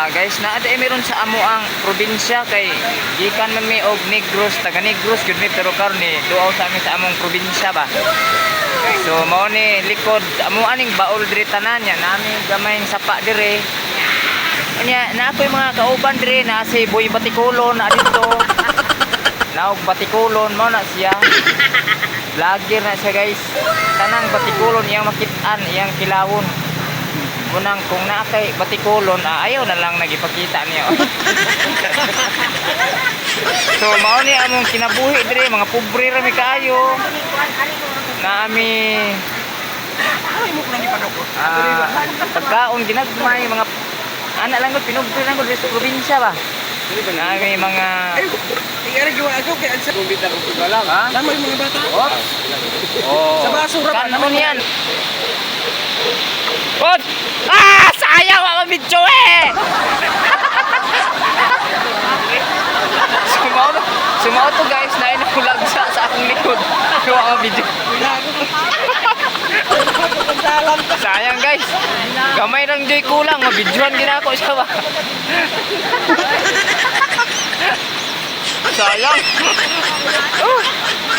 Ah, guys, na ada meron sa amo ang probinsya kay gikan man mi og Negros, taga Negros gud mi pero karon ni duaw sa amin sa among probinsya ba. So mao ni likod amo aning baol diri tanan ya nami gamay sapa dire. Anya na ako'y mga kauban dire na si Boy Batikulon na dito. Naog Batikulon mo na siya. Vlogger na siya guys. Tanang Batikulon iyang makitaan, iyang kilawon. Munang kung na kay Batikulon, ah, ayaw na lang nagipakita niya. so mao ni among kinabuhi dire mga pobre ra mi kaayo. Na ami ah, pagkaon ginagmay mga ana lang gud pinugtol lang gud sa probinsya ba. Na ami mga Tingnan gawa ako kay ansa. Kumbit ako ko lang. ha? Tama yung mga bata. Oh. Oh. Sa basura pa Kanon yan. Pod! Ah! Video eh! Sumaw to, sumaw to guys na inulag sa sa akong likod. Kuha ang video. Ka. Sayang guys. Gamay lang joy kulang. Mabidyohan din ako siya ba? Sayang.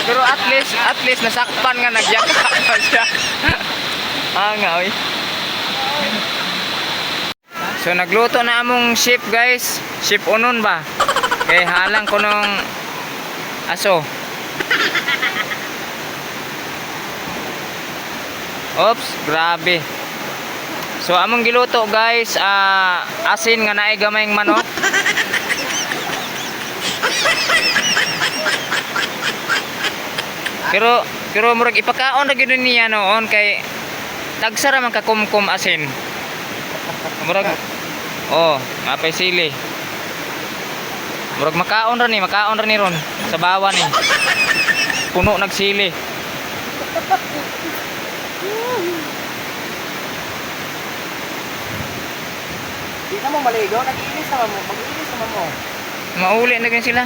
Pero at least, at least nasakpan nga nagyaka pa siya. ah, nga, oy. So nagluto na among ship guys. Ship unon ba? Kay halang ko nung aso. Oops, grabe. So among giluto guys, ah asin nga naay gamayng manok. Pero pero murag ipakaon ra gyud niya noon kay tagsara man ka kumkum asin. Murag Oh, mapay sili. Murag makaon ra ni, makaon ra ni ron sa bawa ni. Puno nagsili. Di na mo maligo, nag-iinis naman mo. Mag-iinis naman mo. Mauli na sila.